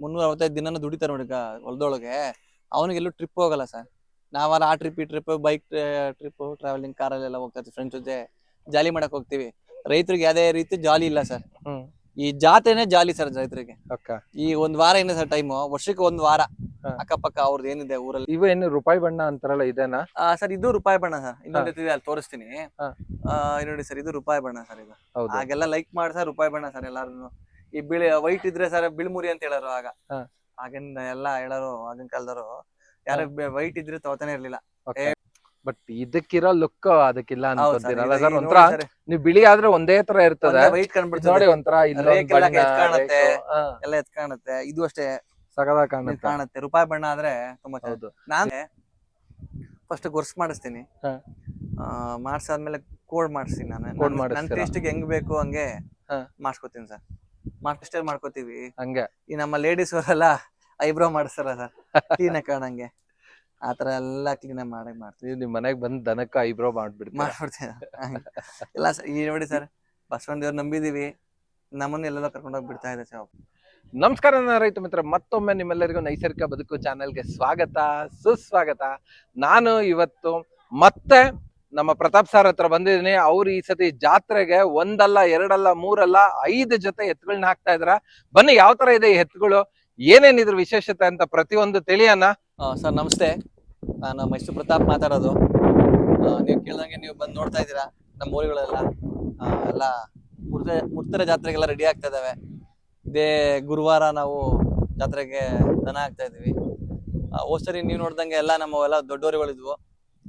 ಮುನ್ನೂರ ಅರವತ್ತೈದು ದಿನನೂ ದುಡಿತಾರೆ ನೋಡಿ ಹೊಲದೊಳಗೆ? ಅವನಿಗೆ ಎಲ್ಲೂ ಟ್ರಿಪ್ ಹೋಗಲ್ಲ ಸರ್ ನಾವೆಲ್ಲ ಆ ಟ್ರಿಪ್ ಈ ಟ್ರಿಪ್ ಬೈಕ್ ಟ್ರಿಪ್ ಟ್ರಾವೆಲಿಂಗ್ ಕಾರಲ್ಲೆಲ್ಲ ಹೋಗ್ತಾ ಇರ್ತೀವಿ ಫ್ರೆಂಡ್ಸ್ ಜೊತೆ. ಜಾಲಿ ಮಾಡಕ್ ಹೋಗ್ತೀವಿ. ರೈತರಿಗೆ ಯಾವುದೇ ರೀತಿ ಜಾಲಿ ಇಲ್ಲ ಸರ್ ಹ್ಮ್. ಈ ಜಾತ್ರೆನೇ ಜಾಲಿ ಸರ್ ರೈತರಿಗೆ. ಈ ಒಂದ್ ವಾರ ಏನಿದೆ ಸರ್ ಟೈಮು ವರ್ಷಕ್ಕೆ ಒಂದ್ ವಾರ. ಹಾ. ಅಕ್ಕಪಕ್ಕ ಅವ್ರದ್ದು ಏನಿದೆ ಊರಲ್ಲಿ? ಇವೇನು ರೂಪಾಯಿ ಬಣ್ಣ ಅಂತಾರಲ್ಲ ಇದೇನಾ? ಸರ್ ಇದು ರೂಪಾಯಿ ಬಣ್ಣ ಸರ್ ಇನ್ನೊಂದು ಅಲ್ಲಿ ತೋರಿಸ್ತೀನಿ. ಹಾ. ಆ, ಇಲ್ಲಿ ನೋಡಿ ಸರ್ ಇದು ರೂಪಾಯಿ ಬಣ್ಣ ಸರ್ ಇದು. ಹಾಗೆಲ್ಲ ಲೈಕ್ ಮಾಡಿ ಸರ್ ರೂಪಾಯಿ ಬಣ್ಣ ಸರ್ ಎಲ್ಲಾರು ಈ ಬಿಳಿ ವೈಟ್ ಇದ್ರೆ ಸರ್ ಬಿಳ್ಮುರಿ ಅಂತ ಹೇಳೋರು ಆಗ. ಆಗಿನ ಎಲ್ಲ ಹೇಳೋರು ಆಗಿನ ಕಾಲದವರು. ಯಾರು ವೈಟ್ ಇದ್ರೆ ತಗೋತಾನೆ ಇರ್ಲಿಲ್ಲ. ಬಟ್ ಇದಕ್ಕಿರೋ ಲುಕ್ ಅದಕ್ಕಿಲ್ಲ ಅನ್ಕೊಂತೀರಲ್ಲ ಸರ್ ಒಂಥರ ನೀವು ಬಿಳಿ ಆದ್ರೆ ಒಂದೇ ತರ ಇರ್ತದೆ. ವೈಟ್ white ನೋಡಿ ಒಂಥರ ಕಾಣುತ್ತೆ. ಎಲ್ಲ ಎತ್ ಕಾಣುತ್ತೆ. ಇದು ಅಷ್ಟೇ. ಸಗದ ಕಾಣುತ್ತೆ. ಕಾಣುತ್ತೆ. ರೂಪಾಯಿ ಬಣ್ಣ ಆದ್ರೆ ತುಂಬಾ ಹೌದು. ನಾನು ಫಸ್ಟ್ ಗೊರ್ಸ್ ಮಾಡಿಸ್ತೀನಿ. ಮಾಡಿಸಾದ್ಮೇಲೆ ಕೋಡ್ ಮಾಡಿಸ್ತೀನಿ ನಾನು. ನನ್ನ? ಟೇಸ್ಟಿಗೆ ಹೆಂಗ್ ಬೇಕು ಹಂಗೆ. ಮಾಡ್ಸ್ಕೊತೀನಿ ಸರ್. ಮಾಡ್ಕಷ್ಟೇ ಮಾಡ್ಕೋತೀವಿ. ಹಂಗೆ. ಈ ನಮ್ಮ ಲೇಡೀಸ್ ಅವರೆಲ್ಲ ಐಬ್ರೋ ಮಾಡಿಸ್ತಾರ ಸರ್ ಕ್ಲೀನ್ ಕಾಣಂಗೆ. ಆತರ ಎಲ್ಲ ಕ್ಲೀನ್ ಮಾಡಿ ಮಾಡ್ತೀವಿ. ನಿಮ್ಮ ಮನೆಗೆ ಬಂದ್ ದನಕ್ಕ ಐಬ್ರೋ ಮಾಡ್ಬಿಡ್ತೀವಿ. ಮಾಡ್ಬಿಡ್ತೀನಿ ಇಲ್ಲ ಸರ್ ಈ ನೋಡಿ ಸರ್ ಬಸವಣ್ಣ ದೇವ್ರು ನಂಬಿದೀವಿ. ನಮ್ಮನ್ನ ಎಲ್ಲೆಲ್ಲ ಕರ್ಕೊಂಡೋಗಿ ಬಿಡ್ತಾ ಇದೆ ಸರ್ ನಮಸ್ಕಾರ ನನ್ನ ರೈತ ಮಿತ್ರ ಮತ್ತೊಮ್ಮೆ ನಿಮ್ಮೆಲ್ಲರಿಗೂ ನೈಸರ್ಗಿಕ ಬದುಕು ಚಾನೆಲ್ಗೆ ಸ್ವಾಗತ ಸುಸ್ವಾಗತ. ನಾನು ಇವತ್ತು ಮತ್ತೆ ನಮ್ಮ ಪ್ರತಾಪ್ ಸರ್ ಹತ್ರ ಬಂದಿದ್ದೀನಿ. ಅವ್ರು ಈ ಸತಿ ಜಾತ್ರೆಗೆ ಒಂದಲ್ಲ ಎರಡಲ್ಲ ಮೂರಲ್ಲ ಐದು ಜೊತೆ ಎತ್ತುಗಳನ್ನ ಹಾಕ್ತಾ ಇದ್ರ. ಬನ್ನಿ ಯಾವ ತರ ಇದೆ ಈ ಎತ್ತುಗಳು? ಏನೇನ್ ವಿಶೇಷತೆ ಅಂತ ಪ್ರತಿಯೊಂದು ತಿಳಿಯೋಣ ಸರ್ ನಮಸ್ತೆ. ನಾನು ಮೈಸೂರು ಪ್ರತಾಪ್ ಮಾತಾಡೋದು. ನೀವು ಕೇಳ್ದಂಗೆ ನೀವು ಬಂದು ನೋಡ್ತಾ ಇದ್ದೀರಾ? ನಮ್ಮ ಊರುಗಳೆಲ್ಲ. ಎಲ್ಲ ಮುಡ್ತೆ ಮುಡ್ತರ ಜಾತ್ರೆಗೆಲ್ಲ ರೆಡಿ ಆಗ್ತಾ ಇದಾವೆ. ಇದೇ ಗುರುವಾರ ನಾವು ಜಾತ್ರೆಗೆ ದನ ಹಾಕ್ತಾ ಇದೀವಿ ಆ, ಹೋದ್ ಸರಿ ನೀವು ನೋಡ್ದಂಗೆ ಎಲ್ಲ ನಮ್ಮ ಎಲ್ಲ ದೊಡ್ಡವರುಗಳಿದ್ವು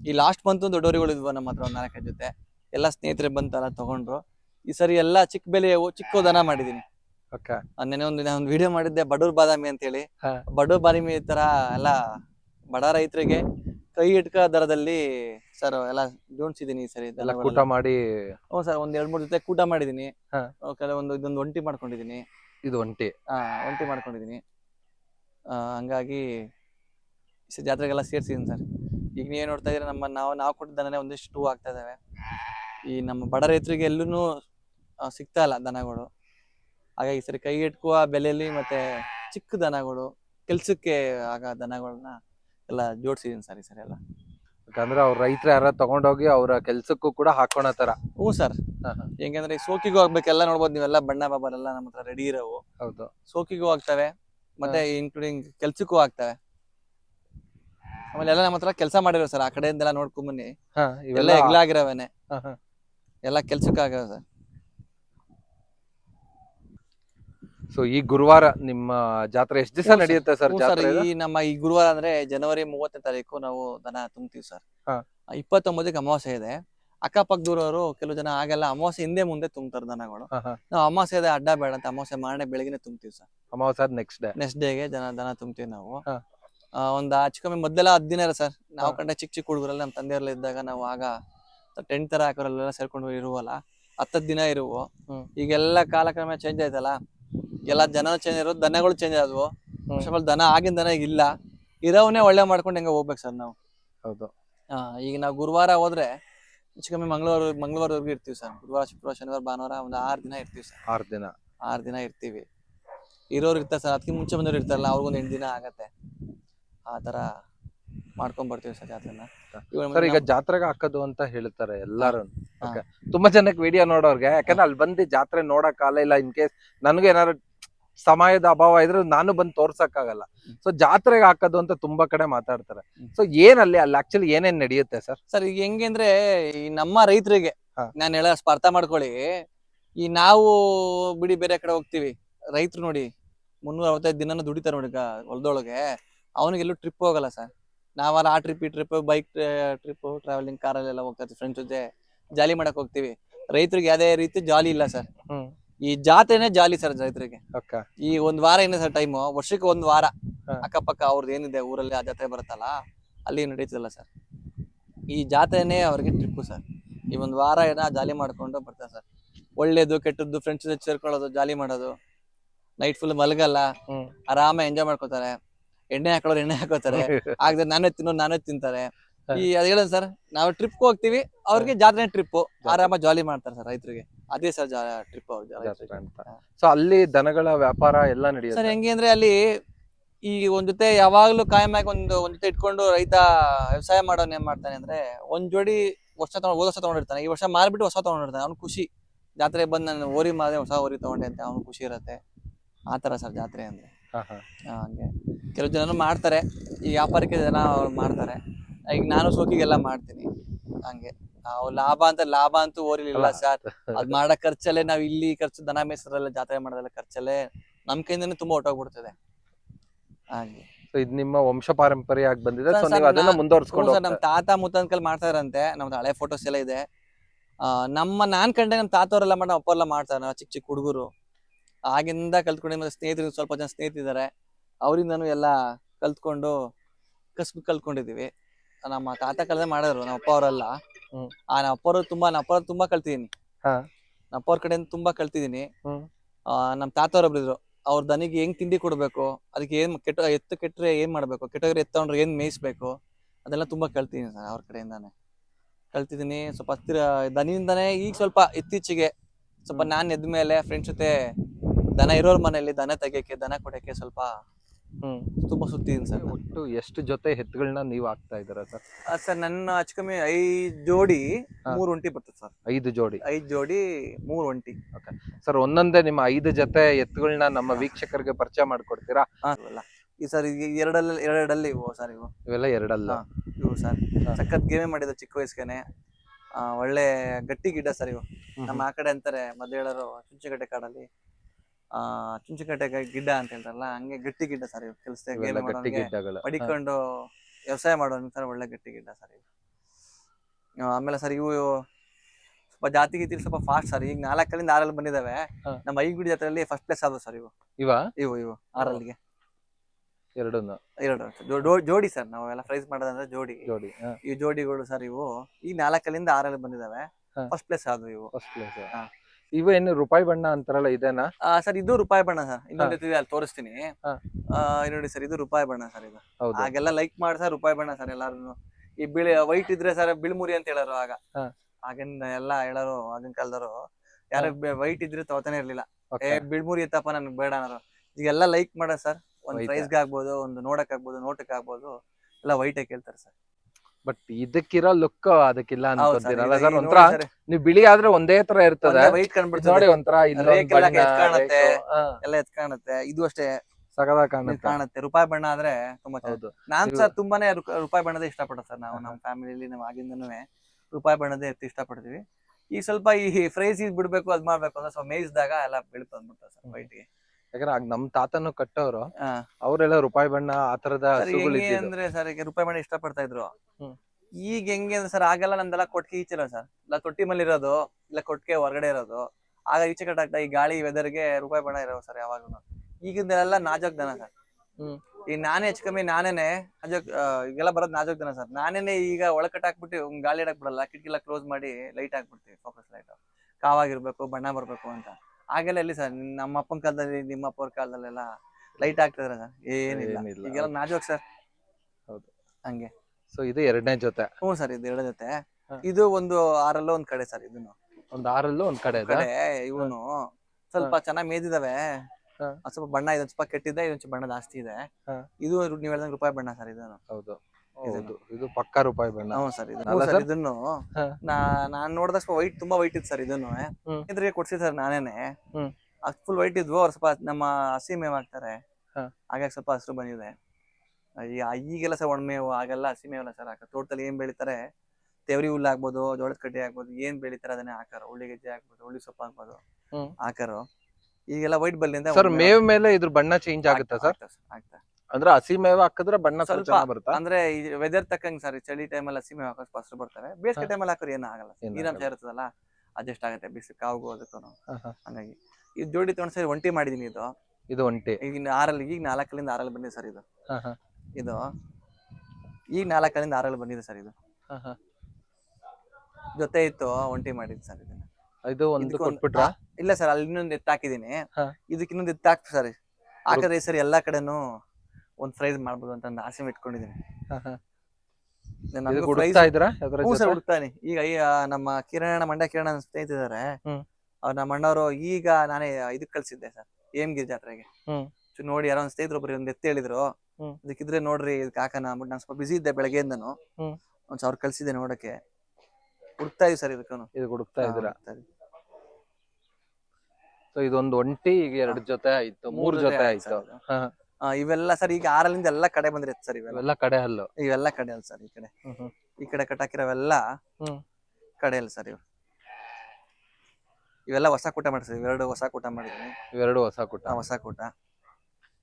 ಈ ಲಾಸ್ಟ್ ಮಂತು ದೊಡ್ಡವರುಗಳಿದ್ವು ನಮ್ಮ ಹತ್ರ ಒಂದು ನಾಲ್ಕೈದು ಜೊತೆ. ಎಲ್ಲ ಸ್ನೇಹಿತರೆ ಬಂತಲ್ಲ ತಗೊಂಡ್ರು. ಈ ಸರಿ ಎಲ್ಲ ಚಿಕ್ಕ ಬೆಲೆಯವು ಚಿಕ್ಕ ದನ ಮಾಡಿದೀನಿ. ಓಕೆ ಆ, ಒಂದ್ ಒಂದು ಒಂದು ವಿಡಿಯೋ ಮಾಡಿದ್ದೆ ಬಡೂರ್ ಬಾದಾಮಿ ಅಂತೇಳಿ. ಹಾ. ಬಡೂರ್ ಬಾದಾಮಿ ತರ ಎಲ್ಲ ಬಡ ರೈತರಿಗೆ ಕೈ ಇಟ್ಕ ದರದಲ್ಲಿ ಸರ್ ಎಲ್ಲ ಜೋಡಿಸಿದೀನಿ ಈ ಸರಿ ಎಲ್ಲ ಕೂಟ ಮಾಡಿ. ಹ್ಞೂ ಸರ್ ಒಂದ್ ಎರಡ್ ಮೂರ್ ಜೊತೆ ಕೂಟ ಮಾಡಿದೀನಿ. ಹಾ. ಕೆಲವೊಂದು ಇದೊಂದು ಒಂಟಿ ಮಾಡ್ಕೊಂಡಿದೀನಿ. ಇದು ಒಂಟಿ. ಆ ಒಂಟಿ ಮಾಡ್ಕೊಂಡಿದೀನಿ. ಆ, ಹಂಗಾಗಿ ಈ ಸರಿ ಜಾತ್ರೆಗೆಲ್ಲ ಸೇರ್ಸಿದೀನಿ ಸರ್. ಈಗ ನೀವ್ ನೋಡ್ತಾ ಇದ್ರೆ ನಮ್ಮ ನಾವು ನಾವು ಕೊಟ್ಟ ದನನೇ ಒಂದಿಷ್ಟು ಟೂ ಆಗ್ತಾ ಇದಾವೆ ಈ ನಮ್ಮ ಬಡ ರೈತರಿಗೆ ಎಲ್ಲೂ ಸಿಗ್ತಾ ಇಲ್ಲ ದನಗಳು. ಹಾಗಾಗಿ ಸರಿ ಕೈ ಇಟ್ಕುವ ಬೆಲೆಯಲ್ಲಿ ಮತ್ತೆ ಚಿಕ್ಕ ದನಗಳು ಕೆಲ್ಸಕ್ಕೆ ಆಗ ದನಗಳನ್ನ ಎಲ್ಲ ಜೋಡ್ಸಿದೀನಿ ಸರಿ ಸರಿ ಎಲ್ಲ. ಯಾಕಂದ್ರೆ ಅವ್ರ ರೈತರ ಯಾರ ತಗೊಂಡೋಗಿ ಅವರ ಕೆಲ್ಸಕ್ಕೂ ಕೂಡ ಹಾಕೋಣ ತರ ಹ್ಞೂ ಸರ್. ಹೆಂಗಂದ್ರೆ ಈ ಸೋಕಿಗೂ ಆಗ್ಬೇಕೆಲ್ಲ ನೋಡ್ಬೋದು ನೀವೆಲ್ಲ ಬಣ್ಣ ಬಾಬರೆಲ್ಲ ನಮ್ಮ ಹತ್ರ ರೆಡಿ ಇರೋವು. ಹೌದು. ಸೋಕಿಗೂ ಆಗ್ತವೆ ಮತ್ತೆ ಇನ್ಕ್ಲೂಡಿಂಗ್ ಕೆಲ್ಸಕ್ಕೂ ಆಗ್ತವೆ. ಆಮೇಲೆ ಎಲ್ಲ ನಮ್ಮ ಹತ್ರ ಕೆಲಸ ಮಾಡಿರೋ ಸರ್ ಆ ಕಡೆಯಿಂದೆಲ್ಲ ನೋಡ್ಕೊಂಡ್ ಬನ್ನಿ ಹಾ ಎಲ್ಲ ಇವೆಲ್ಲ ಎಗ್ಲಾಗಿರವೇನೆ ಹಾ, ಹಾ. ಎಲ್ಲ ಕೆಲ್ಸಕ್ಕೆ ಆಗ್ಯಾವ ಸರ್ ಸೊ ಈ ಗುರುವಾರ ನಿಮ್ಮ ಜಾತ್ರೆ ಎಷ್ಟು ದಿವಸ ಹ್ಞೂ sir. ನಡೆಯುತ್ತೆ ಸರ್ ಹ್ಞೂ ಸರ್ ಜಾತ್ರೆ ಈ ನಮ್ಮ ಈ ಗುರುವಾರ ಅಂದ್ರೆ ಜನವರಿ ಮೂವತ್ತನೇ ತಾರೀಕು ನಾವು ದನ ತುಂಬ್ತೀವಿ ಸರ್ ಹಾ. ಇಪ್ಪತ್ತೊಂಬತ್ತಕ್ಕೆ ಅಮಾವಾಸ್ಯೆ ಇದೆ ಅಕ್ಕಪಕ್ಕದೂರವರು ಕೆಲವು ಜನ ಆಗಲ್ಲ ಅಮಾವಾಸ್ಯೆ ಹಿಂದೆ ಮುಂದೆ ತುಂಬ್ತಾರೆ ದನಗಳು ಹಾ, ಹಾ. ನಾವು ಅಮಾವಾಸ್ಯೆ ಇದೆ ಅಡ್ಡ ಬೇಡ ಅಂತ ಅಮಾವಾಸ್ಯೆ ಮಾರನೆ ಬೆಳಗ್ಗೆನೆ ತುಂಬ್ತೀವಿ ಸರ್ ಅಮಾವಾಸ್ಯ ನೆಕ್ಸ್ಟ್ ಡೇ ನೆಕ್ಸ್ಟ್ ಡೇಗೆ ಜನ ದನ ತುಂಬ್ತೀವಿ ನಾವು ಹಾ. ಆ, ಒಂದ್ ಹೆಚ್ಚು ಕಮ್ಮಿ ಮೊದಲೆಲ್ಲ ದಿನ ಇಲ್ಲ ಸರ್. ನಾವು ಕಂಡ ಚಿಕ್ಕ ಚಿಕ್ಕ ಹುಡುಗರಲ್ಲಿ ನಮ್ಮ ತಂದೆಯರೆಲ್ಲ ಇದ್ದಾಗ ನಾವು ಆಗ ಟೆಂಟ್ ತರ ಹಾಕೋರೆಲ್ಲ ಸೇರ್ಕೊಂಡು ಇರುವಲ್ಲ ಹತ್ತತ್ತು ದಿನ ಇರುವು. ಈಗೆಲ್ಲ ಕಾಲಕ್ರಮ ಚೇಂಜ್ ಆಯ್ತಲ್ಲ ಎಲ್ಲ ಜನ ಚೇಂಜ್ ಇರೋದು ದನಗಳು ಚೇಂಜ್ ಆದವು. ಫಸ್ಟ್ ದನ ಆಗಿನ ದನ ಈಗ ಇಲ್ಲ. ಇರೋವನ್ನೇ ಒಳ್ಳೆ ಮಾಡ್ಕೊಂಡು ಹೆಂಗ ಹೋಗ್ಬೇಕು ಸರ್ ನಾವು. ಹೌದು. ಈಗ ನಾವು ಗುರುವಾರ ಹೋದ್ರೆ ಹೆಚ್ಚು ಕಮ್ಮಿ ಮಂಗಳವಾರ ಮಂಗಳವಾರವರೆಗೂ ಇರ್ತೀವಿ ಸರ್. ಗುರುವಾರ ಶುಕ್ರವಾರ ಶನಿವಾರ ಭಾನುವಾರ ಒಂದು ಆರು ದಿನ ಇರ್ತೀವಿ ಸರ್. ಆರ್ ದಿನ. ಆರು ದಿನ ಇರ್ತೀವಿ. ಇರೋರು ಇರ್ತಾರೆ ಸರ್. ಅದಕ್ಕಿಂತ ಮುಂಚೆ ಬಂದವ್ರು ಇರ್ತಾರಲ್ಲ ಅವ್ರಿಗೊಂದು ಎಂಟು ದಿನ ಆಗತ್ತೆ. ಆ ಥರ ಮಾಡ್ಕೊಂಡ್ ಬರ್ತೀವಿ ಸರ್ ಜಾತ್ರೆನ. ಇವಾಗ ಸರ್ ಈಗ ಜಾತ್ರೆಗೆ ಹಾಕೋದು ಅಂತ ಹೇಳ್ತಾರೆ ಎಲ್ಲಾರು. ತುಂಬಾ ಜನಕ್ಕೆ ವಿಡಿಯೋ ನೋಡೋರ್ಗೆ ಯಾಕಂದ್ರೆ ಅಲ್ಲಿ ಬಂದು ಜಾತ್ರೆ ನೋಡಕ್ ಇಲ್ಲ ಇನ್ ಕೇಸ್ ನನ್ಗೆ ಏನಾದ್ರು ಸಮಯದ ಅಭಾವ ಇದ್ರೆ ನಾನು ಬಂದು ತೋರ್ಸಕ್ ಆಗಲ್ಲ ಸೊ ಜಾತ್ರೆಗೆ ಹಾಕೋದು ಅಂತ ತುಂಬಾ ಕಡೆ ಮಾತಾಡ್ತಾರೆ. ಸೊ ಏನಲ್ಲಿ ಅಲ್ಲಿ ಆಕ್ಚುಲಿ ಏನೇನ್ ನಡೆಯುತ್ತೆ ಸರ್? ಸರ್ ಈಗ ಹೆಂಗೆ ಅಂದ್ರೆ ಈ ನಮ್ಮ ರೈತರಿಗೆ. ನಾನು ಹೇಳ ಸ್ಪರ್ಧ ಮಾಡ್ಕೊಳ್ಳಿ. ಈ ನಾವು ಬಿಡಿ ಬೇರೆ ಕಡೆ ಹೋಗ್ತೀವಿ. ರೈತರು ನೋಡಿ ಮುನ್ನೂರ ಅರವತ್ತೈದು ದಿನನೂ ದುಡಿತಾರೆ ನೋಡಿ ಹೊಲದೊಳಗೆ. ಅವನಿಗೆಲ್ಲೂ ಟ್ರಿಪ್ ಹೋಗಲ್ಲ ಸರ್ ನಾವಲ್ಲ ಆ ಟ್ರಿಪ್ ಈ ಟ್ರಿಪ್ ಬೈಕ್ ಟ್ರಿಪ್ ಟ್ರಾವೆಲಿಂಗ್ ಕಾರಲ್ಲೆಲ್ಲ ಹೋಗ್ತಾ ಇರ್ತೀವಿ ಫ್ರೆಂಡ್ಸ್ ಜೊತೆ. ಜಾಲಿ ಮಾಡಕ್ ಹೋಗ್ತೀವಿ. ರೈತರಿಗೆ ಯಾವುದೇ ರೀತಿ ಜಾಲಿ ಇಲ್ಲ ಸರ್ ಹ್ಮ್. ಈ ಜಾತ್ರೆನೇ ಜಾಲಿ ಸರ್ ರೈತರಿಗೆ. ಓಕೆ ಈ ಒಂದ್ ವಾರ ಏನೇ ಸರ್ ಟೈಮು ವರ್ಷಕ್ಕೆ ಒಂದ್ ವಾರ. ಹಾ. ಅಕ್ಕಪಕ್ಕ ಅವ್ರದ್ದು ಏನಿದೆ ಊರಲ್ಲಿ ಆ ಜಾತ್ರೆ ಬರುತ್ತಲ್ಲ ಅಲ್ಲಿ ನಡೀತದಲ್ಲ ಸರ್ ಈ ಜಾತ್ರೆನೇ ಅವ್ರಿಗೆ ಟ್ರಿಪ್ಪು ಸರ್ ಈ ಒಂದ್ ವಾರ ಏನೋ ಜಾಲಿ ಮಾಡ್ಕೊಂಡು ಬರ್ತಾರೆ ಸರ್ ಒಳ್ಳೇದು ಕೆಟ್ಟದ್ದು ಫ್ರೆಂಡ್ಸ್ ಜೊತೆ ಸೇರ್ಕೊಳ್ಳೋದು ಜಾಲಿ ಮಾಡೋದು. ನೈಟ್ ಫುಲ್ ಮಲಗಲ್ಲ. ಹ್ಮ್. ಆರಾಮ ಎಂಜಾಯ್ ಮಾಡ್ಕೋತಾರೆ ಎಣ್ಣೆ ಹಾಕೊಳ್ಳೋರು ಎಣ್ಣೆ ಹಾಕೋತಾರೆ. ಆಗದೆ ನಾನೇ ತಿನ್ನೋ ನಾನೇ ತಿಂತಾರೆ. ಈ ಅದ್ ಹೇಳೋದು ಸರ್ ನಾವು ಟ್ರಿಪ್ ಹೋಗ್ತೀವಿ ಅವ್ರಿಗೆ ಜಾತ್ರೆ. ಟ್ರಿಪ್ ಆರಾಮ ಜಾಲಿ ಮಾಡ್ತಾರೆ ಸರ್ ರೈತರಿಗೆ. ಅದೇ ಸರ್ ಟ್ರಿಪ್ ಸೊ ಅಲ್ಲಿ ದನಗಳ ವ್ಯಾಪಾರ ಎಲ್ಲ ಸರ್ ನಡೆಯುತ್ತೆ ಹೆಂಗೆ ಅಂದ್ರೆ ಅಲ್ಲಿ ಈ ಒಂದ್ ಜೊತೆ ಯಾವಾಗ್ಲೂ ಕಾಯಮಾಗಿ ಒಂದು ಒಂದ್ ಜೊತೆ ಇಟ್ಕೊಂಡು ರೈತ ವ್ಯವಸಾಯ ಮಾಡೋನ್ ಏನ್ ಮಾಡ್ತಾನೆ ಅಂದ್ರೆ ಒಂದ್ ಜೋಡಿ ವರ್ಷ ತಗೊಂಡ್ ಹೋದ ವರ್ಷ ತಗೊಂಡಿರ್ತಾನೆ. ಈ ವರ್ಷ ಮಾರ್ಬಿಟ್ಟು ಹೊಸ ತಗೊಂಡಿರ್ತಾನೆ. ಅವ್ನು ಖುಷಿ. ಜಾತ್ರೆ ಬಂದ್ ನಾನು ಓರಿ ಮಾದೆ ಹೊಸ ಓರಿ ತಗೊಂಡೆ ಅಂತ ಅವ್ನು ಖುಷಿ ಇರತ್ತೆ. ಆ ತರ ಸರ್ ಜಾತ್ರೆ ಅಂದ್ರೆ. ಹಂಗೆ. ಕೆಲವು ಜನರು ಮಾಡ್ತಾರೆ. ಈ ವ್ಯಾಪಾರಕ್ಕೆ ಜನ ಅವ್ರು ಮಾಡ್ತಾರೆ. ಈಗ ನಾನು ಸೋಕಿಗೆಲ್ಲ ಮಾಡ್ತೀನಿ. ಹಂಗೆ. ನಾವು ಲಾಭ ಅಂತ ಲಾಭ ಅಂತೂ ಓರಿಲಿಲ್ಲ ಸರ್. ಅದ್ ಮಾಡೋ ಖರ್ಚಲ್ಲೇ ನಾವ್ ಇಲ್ಲಿ ಖರ್ಚು ದನ ಮೇಸರೆಲ್ಲ ಜಾತ್ರೆ ಮಾಡೋದೆಲ್ಲ ಖರ್ಚಲ್ಲೇ ನಮ್ ಕೈಯಿಂದನೇ ತುಂಬಾ ಹೊಟ್ಟೋಗ್ಬಿಡ್ತದೆ ಹಾಗೆ. ಸೊ ಇದು ನಿಮ್ಮ ವಂಶ ಪಾರಂಪರ್ಯ ಆಗಿ ಬಂದಿದೆ. ಸೊ ನೀವು ಅದನ್ನ ಮುಂದುವರ್ಸ್ಕೊಂಡು ಸರ್ ನಮ್ ತಾತ ಮುತ್ತಂಕಲ್ ಮಾಡ್ತಾರಂತೆ ನಮ್ದು ಹಳೆ ಫೋಟೋಸ್ ಎಲ್ಲ ಇದೆ. ಆ, ನಮ್ಮ ನಾನ್ ಕಂಡೆ ನಮ್ ತಾತವರೆಲ್ಲ ಮಾಡಿ ನಮ್ಮ ಅಪ್ಪ ಎಲ್ಲ ಮಾಡ್ತಾರೆ ಚಿಕ್ಕ ಚಿಕ್ಕ ಹುಡುಗರು. ಆಗಿಂದ ಕಲ್ತ್ಕೊಂಡು ಮತ್ತೆ ಸ್ನೇಹಿತರು ಸ್ವಲ್ಪ ಜನ ಸ್ನೇಹಿತರಿದ್ದಾರೆ ಅವರಿಂದನೂ ಎಲ್ಲ ಕಲ್ತ್ಕೊಂಡು ಕಸ್ಬು ಕಲ್ತ್ಕೊಂಡಿದೀವಿ ನಮ್ಮ ತಾತ ಕಲ್ದೆ ಮಾಡಿದ್ರು ನಮ್ಮ ಅಪ್ಪ ಅವರೆಲ್ಲ. ಆ ನಮ್ಮ ಅಪ್ಪರು ತುಂಬಾ ನಮ್ಮ ಅಪ್ಪ ತುಂಬಾ ಕಲ್ತಿದೀನಿ. ನಮ್ಮ ಅಪ್ಪವ್ರ ಕಡೆಯಿಂದ ತುಂಬಾ ಕಲ್ತಿದೀನಿ. ಆ, ನಮ್ ತಾತವ್ರೊಬ್ರು ಇದ್ರು. ಅವ್ರ ದನಿಗೆ ಹೆಂಗ್ ತಿಂಡಿ ಕೊಡ್ಬೇಕು ಅದಕ್ಕೆ ಏನ್ ಕೆಟ್ಟ ಎತ್ತು ಕೆಟ್ಟರೆ ಏನ್ ಮಾಡ್ಬೇಕು ಕೆಟ್ಟೋಗ್ರೆ ಎತ್ತಕೊಂಡ್ರೆ ಏನ್ ಮೇಯಿಸ್ಬೇಕು ಅದೆಲ್ಲ ತುಂಬಾ ಕಲ್ತಿದೀನಿ ಸರ್ ಅವ್ರ ಕಡೆಯಿಂದಾನೆ. ಕಲ್ತಿದೀನಿ ಸ್ವಲ್ಪ ಹತ್ತಿರ ದನಿಯಿಂದಾನೆ ಈಗ ಸ್ವಲ್ಪ ಇತ್ತೀಚೆಗೆ ಸ್ವಲ್ಪ ನಾನು ನಾನ್ ಎದ್ದ ಮೇಲೆ ಫ್ರೆಂಡ್ಸ್ ಜೊತೆ ದನ ಇರೋರ್ ಮನೆಯಲ್ಲಿ ದನ ತೆಗಿಯಕ್ಕೆ ದನ ಕೊಡಕ್ಕೆ ಸ್ವಲ್ಪ ಹ್ಮ್. ತುಂಬಾ ಸುತ್ತಿದೀನಿ ಸರ್ ಒಟ್ಟು ಎಷ್ಟು ಜೊತೆ ಎತ್ತುಗಳನ್ನ ನೀವು ಹಾಕ್ತಾ ಇದ್ದೀರಾ ಸರ್? ಸರ್ ನನ್ನ ಹೆಚ್ಚು ಕಮ್ಮಿ ಐದ್ ಜೋಡಿ ಹಾ. ಮೂರ್ ಒಂಟಿ ಬರ್ತದೆ ಸರ್. ಐದು ಜೋಡಿ. ಐದ್ ಜೋಡಿ ಮೂರ್ ಒಂಟಿ. ಸರ್ ಒಂದೊಂದೇ ನಿಮ್ಮ ಐದು ಜೊತೆ ಎತ್ತುಗಳನ್ನ ನಮ್ಮ ವೀಕ್ಷಕರಿಗೆ ಪರಿಚಯ ಮಾಡ್ಕೊಡ್ತೀರಾ? ಹಾ, ಇವೆಲ್ಲ. ಈ ಸರ್ ಈಗ ಎರಡಲ್ಲಿ ಎರಡಲ್ಲಿ ಇವು ಸರ್ ಇವು. ಇವೆಲ್ಲ ಎರಡಲ್ಲ. ಹಾ. ಇವು ಸರ್. ಹಾ. ಸಖತ್ ಗೇಮೆ ಮಾಡಿದ ಚಿಕ್ಕ ವಯಸ್ಸಿಗೆನೆ ಒಳ್ಳೆ ಗಟ್ಟಿ ಗಿಡ ಸರ್ ಇವು. ನಮ್ಮ ಆ ಕಡೆ ಅಂತಾರೆ ಮೊದ್ಲು ಹೇಳೋರು ಚುಂಚುಕಟ್ಟೆ ಕಾಡಲ್ಲಿ. ಆ ಚುಂಚುಕಟ್ಟೆ ಗಿಡ್ಡ ಅಂತ ಹೇಳ್ತಾರಲ್ಲ ಹಂಗೆ ಗಟ್ಟಿ ಗಿಡ್ಡ ಸರ್ ಇವು ಕೆಲಸ ಇವೆಲ್ಲ ಗಟ್ಟಿ ಗಿಡ್ಡಗಳು. ಪಡಿಕೊಂಡು ವ್ಯವಸಾಯ ಮಾಡೋನ್ ಸರ್ ಒಳ್ಳೆ ಗಟ್ಟಿ ಗಿಡ್ಡ ಸರ್ ಇವು ಆ, ಆಮೇಲೆ ಸರ್ ಇವು ಸ್ವಲ್ಪ ಜಾತಿ ಗೀತಿ ಸ್ವಲ್ಪ ಫಾಸ್ಟ್ ಸರ್. ಈಗ ನಾಲ್ಕರಿಂದ ಆರಲ್ಲಿ ಬಂದಿದಾವೆ. ನಮ್ಮ ನಮ್ಮ ಐಗುಡಿ ಜಾತ್ರೆಯಲ್ಲಿ ಫಸ್ಟ್ ಪ್ಲೇಸ್ ಆದವು ಸರ್ ಇವು. ಇವ? ಇವು ಇವು ಆರಲ್ಲಿಗೆ ಎರಡನ್ನು. ಎರಡು ಜೋ- ಜೋ- ಜೋಡಿ ಸರ್ ನಾವೆಲ್ಲ ಪ್ರೈಸ್ ಮಾಡೋದಂದ್ರೆ ಜೋಡಿ. ಜೋಡಿ ಈ ಜೋಡಿಗಳು ಸರ್ ಇವು. ಈ ನಾಲ್ಕಲ್ಲಿಂದ ಆರಲ್ಲಿ ಬಂದಿದಾವೆ. ಹಾ. ಫಸ್ಟ್ ಪ್ಲೇಸ್ ಆದವು ಇವು. ಫಸ್ಟ್ ಪ್ಲೇಸ್ ಹಾ. ಇವು ಏನು ರೂಪಾಯಿ ಬಣ್ಣ ಅಂತಾರಲ್ಲ ಇದೇನಾ? ಸರ್ ಇದು ರೂಪಾಯಿ ಬಣ್ಣ ಸರ್. ಇನ್ನೊಂದು ಅಲ್ಲಿ ತೋರಿಸ್ತೀನಿ. ಹಾ. ಆ, ಇಲ್ಲಿ ನೋಡಿ ಸರ್ ಇದು ರೂಪಾಯಿ ಬಣ್ಣ ಸರ್ ಇದು. ಹಾಗೆಲ್ಲ ಆಗೆಲ್ಲ ಲೈಕ್ ಮಾಡಿ ಸರ್ ರೂಪಾಯಿ ಬಣ್ಣ ಸರ್ ಎಲ್ಲಾರು ಈ ಬಿಳಿ ವೈಟ್ ಇದ್ರೆ ಸರ್ ಬಿಳ್ಮುರಿ ಅಂತ ಹೇಳೋರು ಆಗ. ಹಾ. ಆಗಿನ ಎಲ್ಲ ಹೇಳೋರು ಆಗಿನ ಕಾಲದವರು. ಯಾರು ವೈಟ್ ಇದ್ರೆ ತಗೋತಾನೆ ಇರ್ಲಿಲ್ಲ. ಏ Okay. ಬಿಳ್ಮುರಿ ಇತ್ತಪ್ಪ ನನ್ಗೆ ಬೇಡ ಅನ್ನೋರು. ಈಗೆಲ್ಲ ಲೈಕ್ ಮಾಡೋ ಸರ್. ಒಂದ್ White. ಪ್ರೈಸ್ಗೆ ಆಗ್ಬೋದು ಒಂದು ನೋಡಕ್ ಆಗ್ಬೋದು ನೋಟಕ್ ಆಗ್ಬೋದು ಎಲ್ಲ ವೈಟ್ ಕೇಳ್ತಾರೆ ಸರ್. ಬಟ್ ಇದಕ್ಕಿರೋ ಲುಕ್ ಅದಕ್ಕಿಲ್ಲ ಹೌದು ಅನ್ಕೊಂತೀರಲ್ಲ ಸರ್ ಒಂಥರ ನೀವು ಬಿಳಿ ಆದ್ರೆ ಒಂದೇ ತರ ಇರ್ತದೆ. ವೈಟ್ ನೋಡಿ ಒಂಥರ ಎತ್ತ್ ಕಾಣುತ್ತೆ. ರೇಖು, ಎಲ್ಲ ಎತ್ ಕಾಣುತ್ತೆ. ಇದು ಅಷ್ಟೇ. ಸಗದ ಇದ್ ಕಾಣುತ್ತೆ. ಕಾಣುತ್ತೆ. ರೂಪಾಯಿ ಬಣ್ಣ ಆದ್ರೆ ತುಂಬಾ ಚೆನ್ನಾಗಿ ಹೌದು. ನಾನ್ ಸರ್ ತುಂಬಾನೇ ರು- ರೂಪಾಯಿ ಬಣ್ಣದೇ ಇಷ್ಟಪಡ ಸರ್. ನಾವು ನಮ್ಮ ಫ್ಯಾಮಿಲಿಯಲ್ಲಿ ನಾವು ಆಗಿಂದನೂ ರೂಪಾಯಿ ಬಣ್ಣದೇ ಎತ್ತಿ ಇಷ್ಟಪಡ್ತೀವಿ. ಈ ಸ್ವಲ್ಪ ಈ ಫ್ರೈಸ್ ಬಿಡ್ಬೇಕು ಅದ್ ಮಾಡ್ಬೇಕು ಅಂದ್ರೆ ಸ್ವಲ್ಪ ಮೇಯಿಸಿದಾಗ ಎಲ್ಲ ಬೆಳಕು ಬಂದ್ಬಿಡ್ತಾರೆ ಸರ್ ವೈಟ್ಗೆ. ಯಾಕಂದ್ರೆ ಆಗ ನಮ್ ತಾತನು ಕಟ್ಟೋರು ಅವರೆಲ್ಲ ರೂಪಾಯಿ ಬಣ್ಣ ಆ ತರದ ಸರ್ ಹಸುಗಳು ಹೆಂಗೆ ಇದ್ದಿದ್ದು ಅಂದ್ರೆ ಸರ್ ಈಗ ರೂಪಾಯಿ ಬಣ್ಣ ಇಷ್ಟಪಡ್ತಾ ಇದ್ರು. ಹ್ಮ್. ಈಗ ಹೆಂಗೆ ಅಂದ್ರೆ ಸರ್ ಆಗೆಲ್ಲ ನಂದೆಲ್ಲ ಕೊಟ್ಟಿಗೆ ಈಚೆಲ್ಲ ಸರ್. ಇಲ್ಲ ತೊಟ್ಟಿ ಮೇಲೆ ಇರೋದು ಇಲ್ಲ ಕೊಟ್ಟಿಗೆ ಹೊರಗಡೆ ಇರೋದು. ಆಗ ಈಚೆ ಕಟ್ಟಾಗ್ತಾ ಈ ಗಾಳಿ ವೆದರ್ಗೆ ರೂಪಾಯಿ ಬಣ್ಣ ಇರೋ ಸರ್ ಯಾವಾಗ್ಲೂ. ಈಗಿಂದೆಲ್ಲ ನಾಜೋಕ್ ದನ ಸರ್. ಹ್ಮ್. ಈಗ ನಾನೇ ಹೆಚ್ಚು ಕಮ್ಮಿ ನಾನೇನೆ ನಾಜೋಕ್ ಆ, ಈಗೆಲ್ಲ ಬರೋದು ನಾಜೋಕ್ ದನ ಸರ್. ನಾನೇನೆ ಈಗ ಒಳಕಟ್ ಹಾಕ್ಬಿಟ್ಟು ಹಿಂಗ್ ಗಾಳಿ ಇಡಕ್ ಬಿಡಲ್ಲ ಕಿಟಕಿಲ್ಲ ಕ್ಲೋಸ್ ಮಾಡಿ ಲೈಟ್ ಹಾಕ್ಬಿಡ್ತೀವಿ ಫೋಕಸ್ ಲೈಟ್ ಕಾವಾಗಿರ್ಬೇಕು ಬಣ್ಣ ಬರ್ಬೇಕು ಅಂತ. ಆಗೆಲ್ಲ ಎಲ್ಲಿ ಸರ್? ನಮ್ಮ ಅಪ್ಪನ ಕಾಲದಲ್ಲಿ ನಿಮ್ಮ ಅಪ್ಪವ್ರ ಕಾಲದಲ್ಲೆಲ್ಲ ಲೈಟ್ ಆಗ್ತದ್ರ ಸರ್ ಏನಿಲ್ಲ. ಏನಿಲ್ಲ. ಈಗೆಲ್ಲ ನಾಜೋಕ್ ಸರ್. ಹೌದು. ಹಂಗೆ. ಸೊ ಇದು ಎರಡನೇ ಜೊತೆ. ಹ್ಞೂ ಸರ್ ಇದು ಎರಡನೇ ಜೊತೆ. ಹಾ. ಇದು ಒಂದು ಆರಲ್ಲೋ ಒಂದ್ ಕಡೆ ಸರ್ ಇದನ್ನು. ಒಂದ್ ಆರಲ್ಲೂ ಒಂದ್ ಕಡೆ ಇದೆ? ಕಡೆ ಇವನು. ಸ್ವಲ್ಪ ಚೆನ್ನಾಗಿ ಮೇದಿದಾವೆ. ಹಾ. ಅದ್ ಸ್ವಲ್ಪ ಬಣ್ಣ ಇದೊಂದ್ ಸ್ವಲ್ಪ ಕೆಟ್ಟಿದೆ ಇದೊಂದು ಬಣ್ಣ ಜಾಸ್ತಿ ಇದೆ. ಹಾ. ಇದು ನೀವು ಹೇಳ್ದಂಗೆ ರೂಪಾಯಿ ಬಣ್ಣ ಸರ್ ಇದನ್ನು. ಹೌದು. ಹೌದು. ಇದು ಪಕ್ಕಾ ರೂಪಾಯಿ ಬಣ್ಣ. ಹ್ಞೂ ಸರ್ ಇದು ಅಲ್ಲ ಸರ್? sir? ಇದನ್ನು ಹಾ. ನಾ ನಾನ್ ನೋಡಿದ ವೈಟ್ ತುಂಬಾ ವೈಟ್ ಇತ್ತು ಸರ್ ಇದನ್ನು. ಹ್ಮ್. ಇದ್ರಿಗೆ ಕೊಡ್ಸಿ ಸರ್ ನಾನೇನೆ. ಹ್ಮ್. ಫುಲ್ ವೈಟ್ ಇದ್ವು ಅವ್ರು ಸ್ವಲ್ಪ ನಮ್ಮ ಹಸಿ ಮೇವ್ ಹಾಕ್ತಾರೆ. ಹಾ. ಹಾಗಾಗಿ ಸ್ವಲ್ಪ ಹಸಿರು ಬಂದಿದೆ. ಈ- ಈಗೆಲ್ಲ ಸರ್ ಒಣಮೇವು ಆಗೆಲ್ಲ ಹಸಿ ಮೇವಲ್ಲ ಸರ್ ಹಾಕ ತೋಟದಲ್ಲಿ ಏನ್ ಬೆಳಿತಾರೆ? ತೆವರಿ ಹುಲ್ಲು ಆಗ್ಬೋದು ಜೋಳದ ಕಡ್ಡಿ ಆಗ್ಬೋದು ಏನ್ ಬೆಳಿತಾರೆ ಅದನ್ನೇ ಹಾಕಾರು. ಉಳ್ಳಿ ಗೆಜ್ಜೆ ಹಾಕ್ಬೋದು ಉಳ್ಳಿ ಸೊಪ್ಪು ಹಾಕ್ಬೋದು ಹ್ಮ್. ಹಾಕಾರು. ಈಗೆಲ್ಲ ವೈಟ್ ಬಲ್ಲಿಂದ ಸರ್ ಮೇವ್ ಮೇಲೆ ಇದ್ರ ಬಣ್ಣ ಚೇಂಜ್ ಆಗುತ್ತಾ ಸರ್ ಆಗ್ತಾ. ಅಂದ್ರೆ ಹಸಿ ಮೇವ ಹಾಕಿದ್ರೆ ಬಣ್ಣ ಸ್ವಲ್ಪ ಸ್ವಲ್ಪ ಬರುತ್ತಾ? ಅಂದ್ರೆ ಈ ವೆದರ್ ತಕ್ಕಂಗ್ ಸರ್ ಚಳಿ ಟೈಮಲ್ಲಿ ಹಸಿ ಮೇವು ಹಾಕೋದು ಫಸ್ಟ್ ಬರ್ತಾರೆ. ಬೇಸಿಗೆ ಟೈಮ್ ಟೈಮಲ್ಲಿ ಹಾಕೋರು ಏನೂ ಆಗಲ್ಲ ಏನೂ ನೀರಂಶ. ಇರ್ತದಲ್ಲ ಅಡ್ಜಸ್ಟ್ ಆಗುತ್ತೆ ಬಿಸಿ ಕಾವು ಅದಕ್ಕೂ. ಹಂಗಾಗಿ ಇದು ಜೋಡಿ ತೊಗೊಂಡು ಸರಿ ಒಂಟಿ ಮಾಡಿದೀನಿ ಇದು. ಇದು ಒಂಟಿ. ಈಗ ಆರಲ್ಲಿ ಈಗ ನಾಲ್ಕರಿಂದ ಆರಲ್ಲಿ ಬಂದಿದೆ ಸರ್ ಇದು. ಇದು. ಈಗ ನಾಲ್ಕರಿಂದ ಆರಲ್ಲಿ ಬಂದಿದೆ ಸರ್ ಇದು. ಜೊತೆ ಇತ್ತು ಒಂಟಿ ಮಾಡಿದ್ ಸರ್ ಇದನ್ನ. ಇದು ಒಂದು ಕೊಟ್ಬಿಟ್ರ? ಇಲ್ಲ ಸರ್ ಅಲ್ಲಿ ಇನ್ನೊಂದು ಎತ್ತು ಹಾಕಿದೀನಿ ಹಾ. ಇದಕ್ಕೆ ಇನ್ನೊಂದು ಎತ್ತು ಹಾಕ್ತು ಸರ್. ಹಾಕಿದ್ರೆ ಸರಿ ಎಲ್ಲಾ ಕಡೆನೂ ಒಂದ್ ಪ್ರೈಸ್ ಮಾಡ್ಬೋದು ಅಂತ ಒಂದು ಆಸೆ ಇಟ್ಕೊಂಡಿದ್ದೀನಿ. ಇದು ಹುಡುಕ್ತಾ ಇದ್ರಾ ಯಾವ್ದ್ರ ಹ್ಞೂ ಸರ್ ಜೊತೆ? ಹುಡುಕ್ತಾನೆ ಈಗ ಈ, ಆ, ನಮ್ಮ ಕಿರಣ ಮಂಡ್ಯ ಕಿರಣ ಸ್ನೇಹಿತಿದ್ದಾರೆ ಹ್ಮ್. ಅವ್ರ ನಮ್ಮ ಅಣ್ಣವರು ಈಗ ನಾನೇ ಇದಕ್ ಕಳ್ಸಿದ್ದೆ ಸರ್ ಏಮ್ಗಿರಿ ಜಾತ್ರೆಗೆ ಹ್ಮ್. ನೋಡಿ ಯಾರೋ ಒಂದ್ ಸ್ನೇಹಿತರು ಒಬ್ರು ಒಂದ್ ಎತ್ತಿ ಹೇಳಿದ್ರು ಹ್ಮ್. ಅದಕ್ಕಿದ್ರೆ ನೋಡ್ರಿ ಇದಕ್ಕೆ ಹಾಕನ ಅಂದ್ಬಿಟ್ಟು ನಾನು ಸ್ವಲ್ಪ ಬಿಸಿ ಇದ್ದೆ ಬೆಳಗ್ಗೆಯಿಂದನು ಹ್ಮ್. ಒಂದ್ ಸಾವಿರ ಕಳ್ಸಿದ್ದೆ ನೋಡಕ್ಕೆ ಹುಡುಕ್ತಾ ಇದೀವಿ ಸರ್ ಇದಕ್ಕೂ ಇದು ಹುಡುಕ್ತಾ ಇದ್ರ ಸೊ ಇದೊಂದು ಒಂಟಿ ಈಗ ಎರಡು ಜೊತೆ ಆಯ್ತು ಮೂರ್ ಜೊತೆ ಆಯ್ತು ಹಾ. ಇವೆಲ್ಲ ಸರ್ ಈಗ ಆರಲ್ಲಿಂದ ಎಲ್ಲ ಕಡೆ ಬಂದಿರತ್ತೆ ಸರ್ ಇವೆಲ್ಲ. ಕಡೆ ಅಲ್ಲ ಇವೆಲ್ಲ ಕಡೆ ಅಲ್ಲ ಸರ್ ಈ ಕಡೆ. ಈ ಕಡೆ ಕಟ್ಟಾಕಿರೋವೆಲ್ಲ. ಕಡೆ ಅಲ್ಲ ಸರ್ ಇವು. ಇವೆಲ್ಲ ಹೊಸ ಕೂಟ ಮಾಡಿಸಿ ಇವೆರಡು ಹೊಸ ಕೂಟ ಮಾಡಿದೀನಿ ಇವೆರಡು ಹೊಸ ಕೂಟ. ಹೊಸ ಕೂಟ.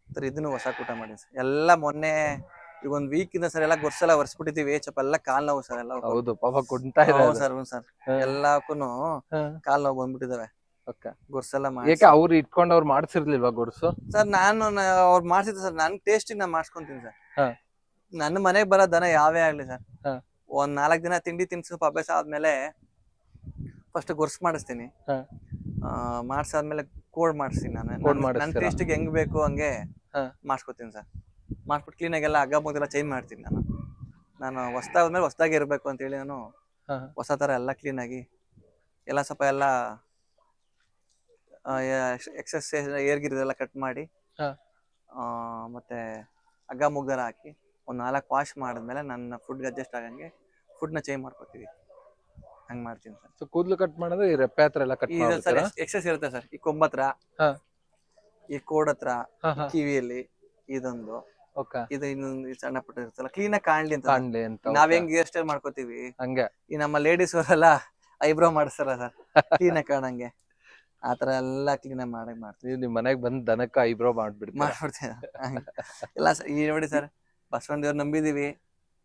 ಸರ್ ಇದನ್ನು ಹೊಸ ಕೂಟ ಮಾಡಿ ಸರ್ ಎಲ್ಲ ಮೊನ್ನೆ ಈಗ ಒಂದ್ ವೀಕ್ ಇಂದ ಸರ್ ಎಲ್ಲ ಗೊರ್ಸೆಲ್ಲ ಒರ್ಸ್ಬಿಟ್ಟಿದೀವಿ ಚಪ್ಪ ಎಲ್ಲ ಕಾಲ್ ನೋವು ಸರ್ ಎಲ್ಲ ಹೌದು ಪಾಪ ಕುಂಟ ಇದೆ ಸರ್ ಹ್ಞೂ ಸರ್ ಹಾ. ಕಾಲ್ ನೋವು ಬಂದ್ಬಿಟ್ಟಿದಾವೆ. Okay. ಗೊರ್ಸೆಲ್ಲ ಅವ್ರು ಇಟ್ಕೊಂಡು ಅವ್ರು ಮಾಡ್ಸಿರ್ಲಿಲ್ವಾ ಗುಡ್ಸು ಸರ್ ನಾನು ಅವ್ರು ಮಾಡ್ಸಿದ್ದೆ ಸರ್ ನನ್ ಟೇಸ್ಟಿಗೆ ನಾನು ಮಾಡ್ಸ್ಕೊಂತೀನಿ ಸರ್ ಹಾ. ನನ್ನ ಮನೆಗೆ ಬರೋ ದನ ಯಾವೇ ಆಗ್ಲಿ ಸರ್ ಹಾ. ಒಂದ್ ನಾಲ್ಕ್ ದಿನ ತಿಂಡಿ ತಿನ್ಸು ಅಭ್ಯಾಸ ಆದ್ಮೇಲೆ ಫಸ್ಟ್ ಗೊರ್ಸ್ ಮಾಡಿಸ್ತೀನಿ ಹಾ. ಆ, ಮಾಡ್ಸಾದ್ಮೇಲೆ ಕೋಡ್ ಮಾಡಿಸ್ತೀನಿ ನಾನು ಕೋಡ್ ನನ್- ನನ್ ಮಾಡಿಸ್ತೀರಾ? ಟೇಸ್ಟಿಗೆ ಹೆಂಗ್ ಬೇಕು ಹಂಗೆ ಹಾ. ಮಾಡ್ಸ್ಕೊತೀನಿ ಸರ್ ಮಾಡ್ಬಿಟ್ಟು ಕ್ಲೀನಾಗೆಲ್ಲ ಹಗ್ಗ ಮುಗ್ದೆಲ್ಲ ಚೇಂಜ್ ಮಾಡ್ತೀನಿ ನಾನು ನಾನು ಹೊಸ್ದಾದ್ಮೇಲೆ ಹೊಸ್ದಾಗಿ ಇರಬೇಕು ಅಂತೇಳಿ ನಾನು ಹಾ. ಹೊಸ ಥರ ಎಲ್ಲ ಕ್ಲೀನಾಗಿ ಎಲ್ಲ ಸ್ವಲ್ಪ ಎಲ್ಲ ಎಕ್ಸಸೈಸ್ ಏರ್ಗಿರಿದೆಲ್ಲ ಕಟ್ ಮಾಡಿ ಹಾ. ಆ, ಮತ್ತೆ ಹಗ್ಗ ಮುಗ್ದರ ಹಾಕಿ ಒಂದು ನಾಲ್ಕು ವಾಶ್ ಮಾಡಿದ್ಮೇಲೆ ನನ್ನ ಫುಡ್ಗೆ ಅಡ್ಜಸ್ಟ್ ಆಗಂಗೆ ಫುಡ್ನ ಚೇಂಜ್ ಮಾಡ್ಕೊತೀವಿ. ಹಂಗೆ ಮಾಡ್ತೀನಿ ಸರ್. ಸೊ ಕೂದಲು ಕಟ್ ಮಾಡೋದು ಈ ರೆಪ್ಪೆ ಹತ್ರ ಎಲ್ಲ ಕಟ್ ಈ ಸರ್ ಮಾಡ್ತೀರಾ ಎಕ್ಸಸ್ ಇರುತ್ತೆ ಸರ್. ಈ ಕೊಂಬತ್ರ ಹಾ. ಈ ಕೋಡ್ ಹತ್ರ ಕಿವಿಯಲ್ಲಿ ಇದೊಂದು. ಓಕೆ. ಇದು ಇನ್ನೊಂದು ಸಣ್ಣ ಪುಟ್ಟ ಇರುತ್ತಲ್ಲ ಕ್ಲೀನ್ ಆಗಿ ಕಾಣ್ಲಿ ಅಂತ ಕಾಣ್ಲಿ ಅಂತ ನಾವ್ okay. ಹೆಂಗ್ ಹೇರ್ ಸ್ಟೈಲ್ ಮಾಡ್ಕೋತೀವಿ? ಹಂಗೆ. ಈ ನಮ್ಮ ಲೇಡೀಸ್ ಅವರೆಲ್ಲ ಐಬ್ರೋ ಮಾಡಿಸ್ತಾರ ಸರ್. ಕ್ಲೀನ್ ಆಗಿ ಕಾಣಂಗೆ. ಆತರ ಎಲ್ಲ ಕ್ಲೀನ್ ಆಗಿ ಮಾಡಕ್ ಮಾಡ್ತೀವಿ. ನೀವು ನಿಮ್ ಮನೆಗ್ ಬಂದ್ ದನಕ್ಕ ಐಬ್ರೋ ಮಾಡ್ಬಿಡ್ತೀವಿ. ಮಾಡ್ಬಿಡ್ತೀವಿ. ಎಲ್ಲ ಸರ್ ಈ ನೋಡಿ ಸರ್ ಬಸವಣ್ಣ ದೇವ್ರ ನಂಬಿದೀವಿ.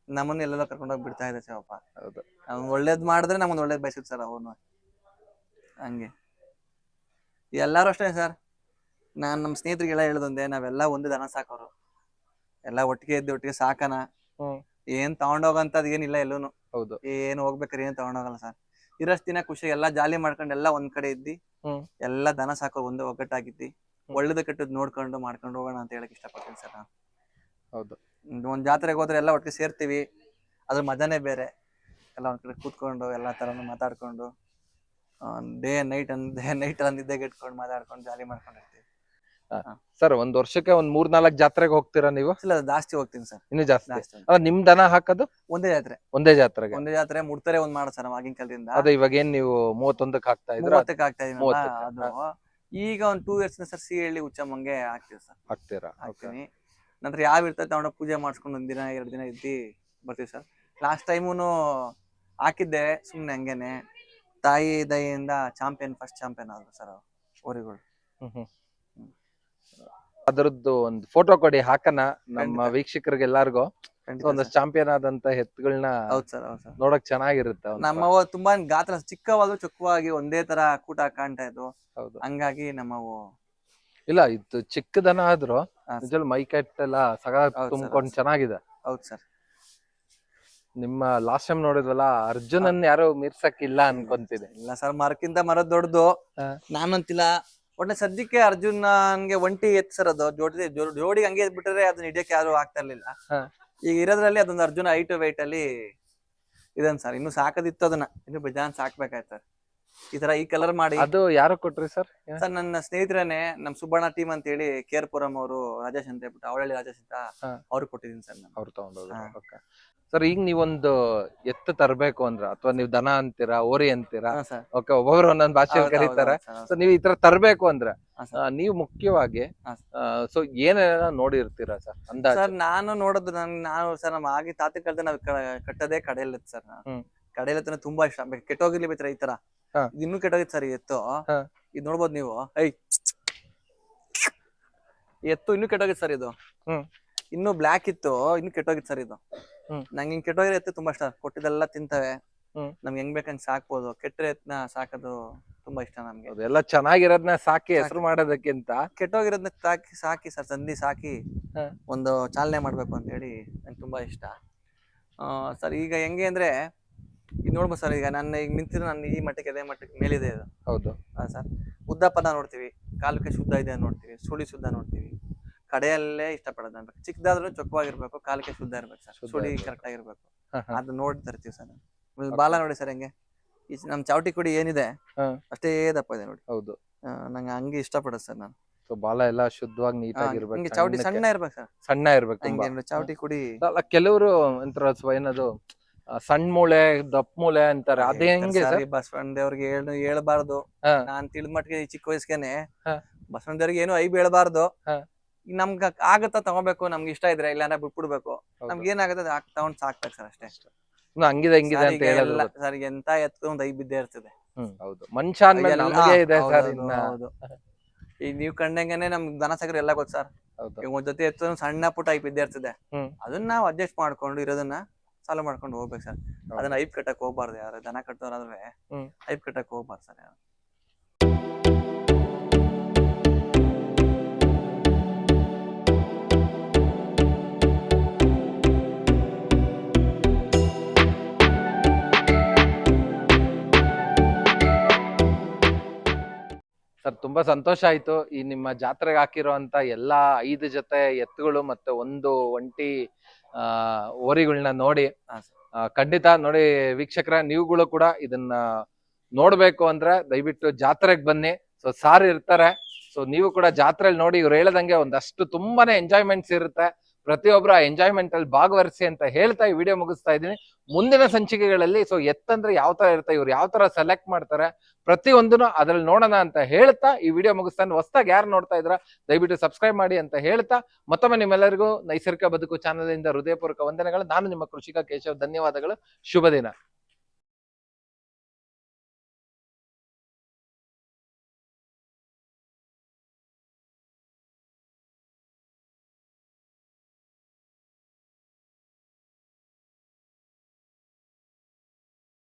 ನಮ್ಮನ್ನ ಎಲ್ಲೆಲ್ಲ ಕರ್ಕೊಂಡು ಹೋಗಿ ಬಿಡ್ತಾ ಇದೆ ಶಿವಪ್ಪ ಹೌದು. ಅವ್ನು ಒಳ್ಳೇದ್ ಮಾಡಿದ್ರೆ ನಮ್ಮನ್ನ ಒಳ್ಳೇದ್ ಬಯಸುತ್ತೆ ಸರ್ ಅವನು. ಹಂಗೆ. ಎಲ್ಲಾರು ಅಷ್ಟೇ ಸರ್. ನಾನ್ ನಮ್ಮ ಸ್ನೇಹಿತರಿಗೆಲ್ಲ ಹೇಳದೊಂದೆ ನಾವೆಲ್ಲ ಒಂದೇ ದನ ಸಾಕೋರು. ಎಲ್ಲ ಒಟ್ಟಿಗೆ ಇದ್ದ ಒಟ್ಟಿಗೆ ಸಾಕನ. ಹ್ಮ್. ಏನ್ ತಗೊಂಡೋಗಂತದ್ ಏನಿಲ್ಲ ಎಲ್ಲೂನು. ಹೌದು. ಏನ್ ಹೋಗ್ಬೇಕಾರೆ ಏನ್ ತಗೊಂಡೋಗಲ್ಲ ಸರ್. ಇರಷ್ಟ್ ದಿನ ಖುಷಿ ಎಲ್ಲಾ ಜಾಲಿ ಮಾಡ್ಕೊಂಡು ಎಲ್ಲಾ ಒಂದ್ ಕಡೆ ಇದ್ದಿ. ಹ್ಮ್. ಎಲ್ಲ ದನ ಸಾಕೋ ಒಂದೇ ಒಗ್ಗಟ್ಟಾಗಿದ್ದಿ. ಒಳ್ಳೇದ ಕೆಟ್ಟದ್ ನೋಡ್ಕೊಂಡು ಮಾಡ್ಕೊಂಡು ಹೋಗೋಣ ಅಂತ ಹೇಳಕ್ ಇಷ್ಟಪಡ್ತೀನಿ ಸರ್ ನಾನು. ಹೌದು. ಒಂದ್- ಒಂದ್ ಜಾತ್ರೆಗೆ ಹೋದ್ರೆ ಎಲ್ಲ ಒಟ್ಟಿಗೆ ಸೇರ್ತೀವಿ. ಅದ್ರ ಮಜಾನೇ ಬೇರೆ. ಎಲ್ಲ ಒಂದ್ ಕಡೆ ಕೂತ್ಕೊಂಡು ಎಲ್ಲಾ ತರನು ಮಾತಾಡ್ಕೊಂಡು ಡೇ ನೈಟ್ ಅಂದ್ ಡೇ ನೈಟ್ ಅಂದಿದ್ದಾಗ ಇಟ್ಕೊಂಡು ಮಾತಾಡ್ಕೊಂಡು ಜಾಲಿ ಮಾಡ್ಕೊಂಡಿರ್ತೀವಿ. ಸರ್ ಒಂದ್ ವರ್ಷಕ್ಕೆ ಒಂದ್ ಮೂರ್ ನಾಲ್ಕ್ ಜಾತ್ರೆಗೆ ಹೋಗ್ತೀರಾ ನೀವು? ಇಲ್ಲ ಜಾಸ್ತಿ ಹೋಗ್ತೀನಿ ಸರ್. ಇನ್ನು ಜಾಸ್ತಿ? ಜಾಸ್ತಿ ಅಲ್ಲ ನಿಮ್ ದನ ಹಾಕೋದು? ಒಂದೇ ಜಾತ್ರೆ. ಒಂದೇ ಜಾತ್ರೆಗೆ? ಒಂದೇ ಜಾತ್ರೆ ಮುಡ್ತಾರೆ ಒಂದ್ ಮಾಡೋ ಸರ್ ಆಗಿನ ಕಾಲದಿಂದ. ಅದೇ ಇವಾಗ ಏನ್ ನೀವು ಮೂವತ್ತೊಂದಕ್ಕೆ ಹಾಕ್ತಾ ಇದ್ರ? ಮೂವತ್ತಕ್ಕೆ ಆಗ್ತಾ ಇದೀನಲ್ಲ ಮೂವತ್ತಕ್ಕೆ, ಅದು. ಈಗ ಒಂದ್ ಟೂ ಇಯರ್ಸ್ ಸರ್ ಸಿ ಹೇಳಿ ಉಚ್ಚಮ್ಮಂಗೆ ಹಾಕ್ತೀವಿ ಸರ್. ಹಾಕ್ತೀರಾ? Okay. ಹಾಕ್ತೀನಿ. ನಂತರ ಯಾವ ಇರ್ತೈತೆ ಅವನ ಪೂಜೆ ಮಾಡಿಸ್ಕೊಂಡು ಒಂದ್ ದಿನ ಎರಡ್ ದಿನ ಇದ್ದಿ ಬರ್ತೀವಿ ಸರ್. ಲಾಸ್ಟ್ ಟೈಮೂನು ಹಾಕಿದ್ದೆ ಸುಮ್ನೆ ಹಂಗೇನೆ. ತಾಯಿ ದಯೆಯಿಂದ ಚಾಂಪಿಯನ್ ಫಸ್ಟ್ ಚಾಂಪಿಯನ್ ಆದ್ರು ಸರ್ ಓರಿಗಳು ಹ್ಮ್ ಹ್ಮ್. ಅದ್ರದ್ದು ಒಂದು ಫೋಟೋ ಕೊಡಿ ಹಾಕನ ನಮ್ಮ ವೀಕ್ಷಕರಿಗೆಲ್ಲಾರ್ಗು. ವೀಕ್ಷಕರಿಗೆ ಎಲ್ಲಾರ್ಗು ಒಂದಷ್ಟು ಚಾಂಪಿಯನ್ ಆದಂತ ಎತ್ತುಗಳನ್ನ ಹೌದ್ ಸರ್ ಹೌದ್ ಸರ್. ನೋಡಕ್ ಚೆನ್ನಾಗಿರುತ್ತೆ ಒಂದ್ ನಮ್ಮವ ತುಂಬಾ ಗಾತ್ರ ಚಿಕ್ಕವಾದ್ರು ಚೊಕ್ಕವಾಗಿ ಒಂದೇ ತರ ಕೂಟ ಕಾಣ್ತಾ ಇದ್ವು. ಹೌದು. ಹಂಗಾಗಿ ನಮ್ಮವು ಇಲ್ಲ ಇದು ಚಿಕ್ಕದನ ಆದ್ರೂ ಹಾ, ಮೈ ಕಟ್ ಎಲ್ಲ ಸಗ ಹೌದ್ ತುಂಬ್ಕೊಂಡ್ ಹೌದ್ ಚೆನ್ನಾಗಿದೆ. ಹೌದ್ ಸರ್. ನಿಮ್ಮ ಲಾಸ್ಟ್ ಟೈಮ್ ನೋಡಿದ್ವಲ್ಲ ಅರ್ಜುನನ್ ಯಾರು ಮೀರ್ಸಕ್ಕಿಲ್ಲ ಅನ್ಕೊಂತಿದೆ. ಇಲ್ಲ ಸರ್ ಮರಕ್ಕಿಂತ ಮರ ದೊಡ್ಡದು. ಹಾ. ನಾನಂತಿಲ್ಲ. ಒಟ್ಟ ಸದ್ಯಕ್ಕೆ ಅರ್ಜುನ್ ಹಂಗೆ ಒಂಟಿ ಎತ್ ಸರ್ ಅದು ಜೋಡಿ ಜೋಡಿ ಜೋಡಿಗೆ ಹಂಗೆ ಬಿಟ್ಟರೆ ಅದನ್ನ ಹಿಡಿಯಕ್ಕೆ ಯಾರು ಆಗ್ತಾ ಇರ್ಲಿಲ್ಲ. ಈಗ ಇರೋದ್ರಲ್ಲಿ ಅದೊಂದು ಅರ್ಜುನ ಹೈಟ್ ವೈಟ್ ಅಲ್ಲಿ ಇದನ್ ಸರ್ ಇನ್ನು ಸಾಕದಿತ್ತು ಅದನ್ನ. ಇನ್ನು ಬೇಜಾನ್ ಸಾಕ್ಬೇಕಾಯ್ತು ಸರ್ ಈ ತರ ಈ ಕಲರ್ ಮಾಡಿ. ಅದು ಯಾರು ಕೊಟ್ರಿ ಸರ್? ಸರ್ ನನ್ನ ಸ್ನೇಹಿತರನೇ ನಮ್ ಸುಬ್ಬಣ್ಣ ಟೀಮ್ ಅಂತ ಹೇಳಿ ಕೇರ್ಪುರಂ ಅವರು ರಾಜೇಶ್ ಅಂತ ಹೇಳ್ಬಿಟ್ಟು ಅವಳಳ್ಳಿ ರಾಜೇಶ್ ಅಂತ ಹಾ. ಅವ್ರಿಗೆ ಕೊಟ್ಟಿದ್ದೀನಿ ಸರ್ ನಾನು. ಅವ್ರು ಹಾ. ಸರ್ ಈಗ ನೀವೊಂದು ಎತ್ತು ತರಬೇಕು ಅಂದ್ರ ಅಥವಾ ನೀವ್ ದನ ಅಂತೀರಾ ಓರಿ ಅಂತೀರಾ? ಹಾ ಸರ್. ಓಕೆ ಒಬ್ಬೊಬ್ರು ಒಂದೊಂದ್ ಭಾಷೆಯಲ್ಲಿ ಕರೀತಾರೆ. ಸೊ ನೀವ್ ಈ ತರ ತರಬೇಕು ಅಂದ್ರ ಹಾ, ಆ, ನೀವು ಮುಖ್ಯವಾಗಿ ಹಾ, ಸೊ ಏನೇನ ನೋಡಿರ್ತೀರಾ ಸರ್ ಅಂದಾಜು? ಸರ್ ನಾನು ನೋಡೋದು ನನ್ ನಾನು ಸರ್ ನಮ್ಮ ಆಗಿ ತಾತ ಕಾಲದ ನಾವು ಕಟ್ಟದೇ ಕಡೆಯಲ್ಲಿ ಸರ್ ನಾನು. ಹ್ಮ್. ಕಡೆಯಲ್ಲಿ ತುಂಬಾ ಇಷ್ಟ. ಕೆಟ್ಟೋಗಿರ್ಲಿ ಬೇಕಾರ ಈ ತರ. ಇದು ಇನ್ನೂ ಕೆಟ್ಟೋಗಿತ್ತು ಸರ್ ಎತ್ತು. ಇದು ನೋಡ್ಬೋದು ನೀವು. ಐ ಎತ್ತು ಇನ್ನೂ ಕೆಟ್ಟೋಗಿತ್ತು ಸರ್ ಇದು. ಇನ್ನು ಬ್ಲ್ಯಾಕ್ ಇತ್ತು ಇನ್ನು ಕೆಟ್ಟೋಗಿತ್ತು ಸರ್ ಇದು. ಹ್ಮ್. ನಂಗೆ ಹಿಂಗ್ ಕೆಟ್ಟೋಗಿರೋ ಎತ್ತು ತುಂಬಾ ಇಷ್ಟ. ಕೊಟ್ಟಿದ್ದೆಲ್ಲ ತಿಂತವೆ. ನಮ್ಗೆ ಹೆಂಗ್ ಬೇಕಂಗ್ ಸಾಕ್ಬೋದು. ಕೆಟ್ಟ ಎತ್ನ ಸಾಕೋದು ತುಂಬಾ ಇಷ್ಟ ನಮ್ಗೆ. ಅದೆಲ್ಲ ಎಲ್ಲ ಚೆನ್ನಾಗಿರೋದ್ನ ಸಾಕಿ ಹೆಸರು ಮಾಡೋದಕ್ಕಿಂತ. ಕೆಟ್ಟೋಗಿರೋದ್ನ ಸಾಕಿ ಸಾಕಿ ಸರ್ ಸಂಧಿ ಸಾಕಿ. ಒಂದು ಒಂದು ಚಾಲನೆ ಮಾಡ್ಬೇಕು ಅಂತ ಹೇಳಿ ನಂಗೆ ತುಂಬಾ ಇಷ್ಟ. ಸರ್ ಈಗ ಹೆಂಗೆ ಅಂದ್ರೆ ಈಗ ನೋಡ್ಬೋದು ಸರ್ ಈಗ ನನ್ನ ಈಗ ನಿಂತಿರೋ ನನ್ನ ಈ ಮಟ್ಟಕ್ಕೆ ಅದೇ ಮಟ್ಟಕ್ಕೆ ಮೇಲಿದೆ ಇದು. ಹೌದು. ಸರ್. ಉದ್ದಪ್ಪನ ನೋಡ್ತೀವಿ ಕಾಲಕ್ಕೆ ಶುದ್ಧ ಇದೆ ಅಂತ ನೋಡ್ತೀವಿ ಸುಳಿ ಶುದ್ಧ ನೋಡ್ತೀವಿ. ಕಡೆಯಲ್ಲೇ ಇಷ್ಟಪಡೋದು ಅನ್ಬೇಕು ಚಿಕ್ಕದಾದ್ರೂ ಚೊಕ್ಕವಾಗಿರ್ಬೇಕು ಕಾಲಕ್ಕೆ ಶುದ್ಧ ಇರ್ಬೇಕು ಸರ್. ಸುಳಿ. ಕರೆಕ್ಟ್ ಆಗಿರ್ಬೇಕು. ಹ, ಹ. ಅದು ನೋಡ್ತಾ ಇರ್ತೀವಿ ಸರ್ ಬಾಲ ನೋಡಿ ಸರ್ ಹೆಂಗೆ? ಈ ನಮ್ ಚಾವಟಿ ಕುಡಿ ಏನಿದೆ ಹ. ಅಷ್ಟೇ ದಪ್ಪ ಇದೆ ನೋಡಿ. ಹೌದು. ಆ, ನಂಗೆ ಹಂಗೆ ಇಷ್ಟಪಡೋದು ಸರ್ ನಾನು. ಸೊ ಬಾಲ ಎಲ್ಲ ಶುದ್ಧವಾಗಿ ನೀಟಾಗಿ ಹಿಂಗೆ ಚಾವಟಿ ಇರ್ಬೇಕು ಸಣ್ಣ ಇರ್ಬೇಕು ಸರ್. ಸಣ್ಣ ಇರ್ಬೇಕು ತುಂಬಾ. ಹಂಗೆ ನೋಡಿ, ಚಾವಟಿ ಕುಡಿ. ಅಲ್ಲ ಕೆಲವರು ಒಂಥರ ಸ್ವ- ಏನದು ಸಣ್ಣ ಮೂಳೆ ದಪ್ಪ ಮೂಳೆ ಅಂತಾರೆ. ಅದೇ ಹೆಂಗೆ ಸರ್? ಬಸವಣ್ಣ ದೇವ್ರಿಗೆ ಹೇಳ ಹೇಳ್ಬಾರ್ದು. ಹಾ. ನಾನ್ ತಿಳಿದ ಮಟ್ಟಿಗೆ ಈ ಚಿಕ್ಕ ವಯಸ್ಸಿಗೆನೆ ಹಾ. ಬಸವಣ್ಣ ದೇವ್ರಿಗೆ ಏನು ಐಬ್ ಹೇಳ್ಬಾರ್ದು ಹಾ. ನಮ್ಗ ಆಗತ್ತ ತಗೋಬೇಕು ನಮ್ಗೆ ಇಷ್ಟ ಇದ್ರೆ ಇಲ್ಲ ಅಂದ್ರೆ ಬಿಟ್ಬಿಡ್ಬೇಕು. ಹೌದು. ನಮ್ಗೆ ಏನಾಗುತ್ತೆ ಅದು ಹಾಕ್ ತಗೊಂಡ್ ಸಾಕ್ಬೇಕು ಸರ್ ಅಷ್ಟೇ. ಇನ್ನು ಹಂಗಿದೆ ಹಿಂಗಿದೆ ಅಂತ ಹೇಳೋದು ಸರ್ ಎಂತ ಎತ್ಕೊಂಡ್ ಐ ಇದ್ದೇ ಇರ್ತದೆ. ಹ್ಮ್ ಹೌದು. ಮನುಷ್ಯ ಅಂದ್ಮೇಲೆ ಎಲ್ಲ- ನಮಗೆ ಇದೆ ಹೌದು, ಸರ್ ಹೌದು, ಇನ್ನ. ಹೌದು. ಈಗ ನೀವ್ ಕಂಡಂಗೆನೆ ನಮ್ಗ್ ದನ ಸಾಕ್ರೆ ಎಲ್ಲ ಗೊತ್ತು ಸರ್. ಹೌದು. ಈಗ ಒಂದ್ ಜೊತೆ ಎತ್ತು ಸಣ್ಣ ಪುಟ್ಟ ಐಪ್ ಇದ್ದೇ ಇರ್ತದೆ. ಹ್ಮ್. ಅದನ್ನ ನಾವು ಅಡ್ಜಸ್ಟ್ ಮಾಡ್ಕೊಂಡು ಇರೋದನ್ನ ಚಾಲು ಮಾಡ್ಕೊಂಡು ಹೋಗ್ಬೇಕು ಸರ್. ಅದನ್ನ ಐಪ್ ಕಟ್ಟಕ್ ಹೋಗ್ಬಾರ್ದು ಯಾರು ದನ ಕಟ್ಟೋರಾದ್ರೆ ಹ್ಮ್. ಐಪ್ ಕಟ್ಟಕ್ ಹೋಗ್ಬಾರ್ದು ಸರ್ ಯಾರು. ಸರ್ ತುಂಬಾ ಸಂತೋಷ ಆಯ್ತು. ಈ ನಿಮ್ಮ ಜಾತ್ರೆಗೆ ಹಾಕಿರುವಂತ ಎಲ್ಲಾ ಐದು ಜೊತೆ ಎತ್ತುಗಳು ಮತ್ತೆ ಒಂದು ಒಂಟಿ ಓರಿಗಳನ್ನ ನೋಡಿ ಖಂಡಿತ ನೋಡಿ ವೀಕ್ಷಕರ, ನೀವುಗಳು ಕೂಡ ಇದನ್ನ ನೋಡ್ಬೇಕು ಅಂದ್ರೆ ದಯವಿಟ್ಟು ಜಾತ್ರೆಗೆ ಬನ್ನಿ. ಸೊ ಸಾರ್ ಇರ್ತಾರೆ. ಸೊ ನೀವು ಕೂಡ ಜಾತ್ರೆಯಲ್ಲಿ ನೋಡಿ ಇವ್ರು ಹೇಳ್ದಂಗೆ ಒಂದಷ್ಟು ತುಂಬಾನೇ ಎಂಜಾಯ್ಮೆಂಟ್ಸ್ ಇರುತ್ತೆ. ಪ್ರತಿಯೊಬ್ರು ಆ ಎಂಜಾಯ್ಮೆಂಟ್ ಅಲ್ಲಿ ಭಾಗವಹಿಸಿ ಅಂತ ಹೇಳ್ತಾ ಈ ವಿಡಿಯೋ ಮುಗಿಸ್ತಾ ಇದ್ದೀನಿ. ಮುಂದಿನ ಸಂಚಿಕೆಗಳಲ್ಲಿ ಸೊ ಎತ್ತಂದ್ರೆ ಯಾವ ತರ ಇರ್ತಾ ಇವ್ರು ಯಾವ ತರ ಸೆಲೆಕ್ಟ್ ಮಾಡ್ತಾರೆ, ಪ್ರತಿಯೊಂದನ್ನು ಅದ್ರಲ್ಲಿ ನೋಡೋಣ ಅಂತ ಹೇಳ್ತಾ ಈ ವಿಡಿಯೋ ಮುಗಿಸ್ತಾನೆ. ಹೊಸ್ದಾಗಿ ಯಾರು ನೋಡ್ತಾ ಇದ್ರ, ದಯವಿಟ್ಟು ಸಬ್ಸ್ಕ್ರೈಬ್ ಮಾಡಿ ಅಂತ ಹೇಳ್ತಾ. ಮತ್ತೊಮ್ಮೆ ನಿಮ್ಮೆಲ್ಲರಿಗೂ ನೈಸರ್ಗಿಕ ಬದುಕು ಚಾನಲ್ ಇಂದ ಹೃದಯಪೂರ್ವಕ ವಂದನೆಗಳು. ನಾನು ನಿಮ್ಮ ಕೃಷಿಕ ಕೇಶವ್, ಧನ್ಯವಾದಗಳು. ಶುಭ ದಿನ.